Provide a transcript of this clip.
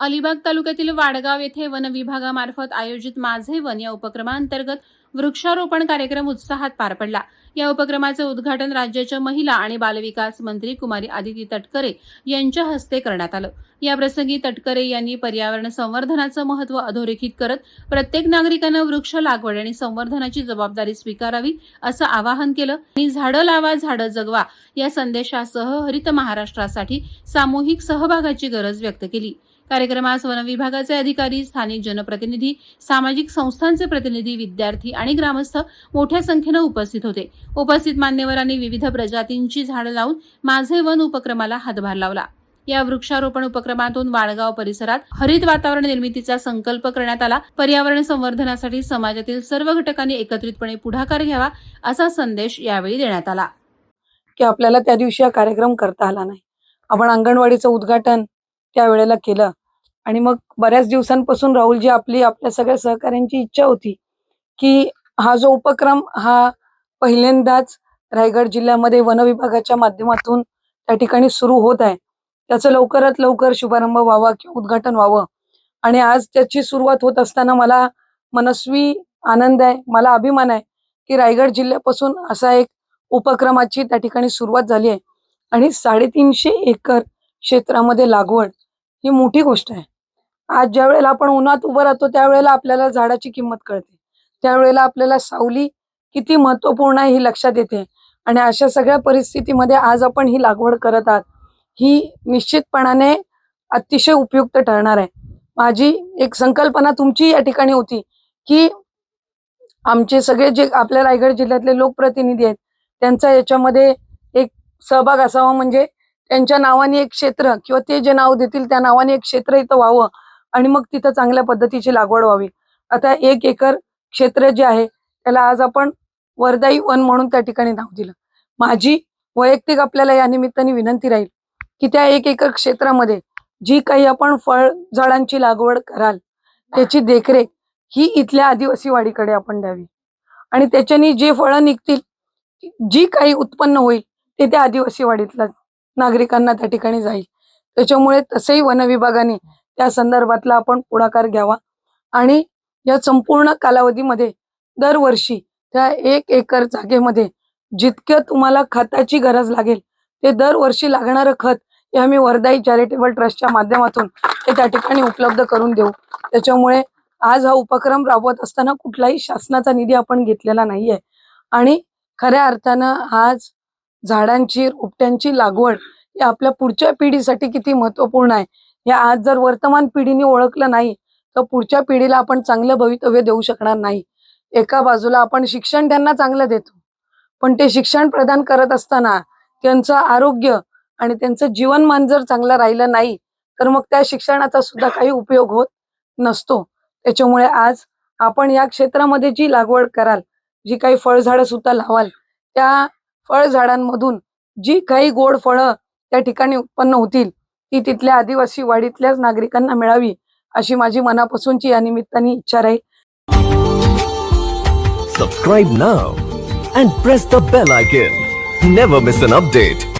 अलिबाग तालुक्यातील वाडगाव येथे वन विभागामार्फत आयोजित माझे वन या उपक्रमांतर्गत वृक्षारोपण कार्यक्रम उत्साहात पार पडला. या उपक्रमाचे उद्घाटन राज्याच्या महिला आणि बालविकास मंत्री कुमारी आदिती तटकरे यांच्या हस्ते करण्यात आलं. याप्रसंगी तटकरे यांनी पर्यावरण संवर्धनाचं महत्त्व अधोरेखित करत प्रत्येक नागरिकानं वृक्ष लागवड आणि संवर्धनाची जबाबदारी स्वीकारावी असं आवाहन केलं. आणि झाडं लावा झाडं जगवा या संदेशासह हरित महाराष्ट्रासाठी सामूहिक सहभागाची गरज व्यक्त केली. कार्यक्रमास वन विभागाचे अधिकारी स्थानिक जनप्रतिनिधी सामाजिक संस्थांचे प्रतिनिधी विद्यार्थी आणि ग्रामस्थ मोठ्या संख्येनं उपस्थित होते. उपस्थित मान्यवरांनी विविध प्रजातींची झाडं लावून माझे वन उपक्रमाला हातभार लावला. या वृक्षारोपण उपक्रमातून वाडगाव परिसरात हरित वातावरण निर्मितीचा संकल्प करण्यात आला. पर्यावरण संवर्धनासाठी समाजातील सर्व घटकांनी एकत्रितपणे पुढाकार घ्यावा असा संदेश यावेळी देण्यात आला. की आपल्याला त्या दिवशी हा कार्यक्रम करता आला नाही. आपण अंगणवाडीचं उद्घाटन त्यावेळेला केलं. आणि मग बऱ्याच दिवसांपासून राहुलजी आपली आपल्या सगळ्या सहकाऱ्यांची इच्छा होती की हा जो उपक्रम हा पहिल्यांदाच रायगड जिल्ह्यामध्ये वन विभागाच्या माध्यमातून त्या ठिकाणी सुरू होत आहे. त्याचं लवकरात लवकर शुभारंभ व्हावा किंवा उद्घाटन व्हावं. आणि आज त्याची सुरुवात होत असताना मला मनस्वी आनंद आहे मला अभिमान आहे की रायगड जिल्ह्यापासून असा एक उपक्रमाची त्या ठिकाणी सुरुवात झाली आहे. आणि साडेतीनशे एकर क्षेत्रामध्ये लागवड ही मोठी गोष्ट आहे. आज ज्या वेळेला आपण उन्हात उभं राहतो त्यावेळेला आपल्याला झाडाची किंमत कळते. त्यावेळेला आपल्याला सावली किती महत्त्वपूर्ण आहे ही लक्षात येते. आणि अशा सगळ्या परिस्थितीमध्ये आज आपण ही लागवड करत आहात ही निश्चितपणाने अतिशय उपयुक्त ठरणार आहे. माझी एक संकल्पना तुमची या ठिकाणी होती की आमचे सगळे जे आपल्या रायगड जिल्ह्यातले लोकप्रतिनिधी आहेत त्यांचा याच्यामध्ये एक सहभाग असावा म्हणजे त्यांच्या नावाने एक क्षेत्र किंवा ते जे नाव देतील त्या नावाने एक क्षेत्र इथं व्हावं आणि मग तिथं चांगल्या पद्धतीची लागवड व्हावी. आता एक एकर क्षेत्र जे आहे त्याला आज आपण वरदाई वन म्हणून त्या ठिकाणी नाव दिलं. माझी वैयक्तिक आपल्याला या निमित्ताने विनंती राहील की त्या एक एकर क्षेत्रामध्ये जी काही आपण फळ झाडांची लागवड कराल त्याची देखरेख ही इथल्या आदिवासी वाडीकडे आपण द्यावी. आणि त्याच्यानी जे फळं निघतील जी काही उत्पन्न होईल ते त्या आदिवासी वाडीतल्या नागरिकांना त्या ठिकाणी जाईल. त्याच्यामुळे तसेही वन विभागाने त्या संदर्भातला आपण पुढाकार घ्यावा. आणि या संपूर्ण कालावधीमध्ये दरवर्षी त्या एक एकर जागेमध्ये जितक्या तुम्हाला खताची गरज लागेल ते दरवर्षी लागणारं खत हे आम्ही वर्धाई चॅरिटेबल ट्रस्टच्या माध्यमातून ते त्या ठिकाणी उपलब्ध करून देऊ. त्याच्यामुळे आज हा उपक्रम राबवत असताना कुठलाही शासनाचा निधी आपण घेतलेला नाहीये. आणि खऱ्या अर्थानं आज झाडांची रोपट्यांची लागवड हे आपल्या पुढच्या पिढीसाठी किती महत्त्वपूर्ण आहे? हे आज जर वर्तमान पिढीने ओळखलं नाही तर पुढच्या पिढीला आपण चांगलं भवितव्य देऊ शकणार नाही. एका बाजूला आपण शिक्षण त्यांना चांगलं देतो पण ते शिक्षण प्रदान करत असताना त्यांचं आरोग्य आणि त्यांचं जीवनमान जर चांगलं राहिलं नाही तर मग त्या शिक्षणाचा सुद्धा काही उपयोग होत नसतो. त्याच्यामुळे आज आपण या क्षेत्रामध्ये जी लागवड कराल जी काही फळझाडं सुद्धा लावाल त्या फळझाडांमधून जी काही गोड फळं त्या ठिकाणी उत्पन्न होतील ती तिथल्या आदिवासी वाडीतल्याच नागरिकांना मिळावी अशी माझी मनापासूनची या निमित्ताने इच्छा राहील. Subscribe now and press the bell icon never miss an update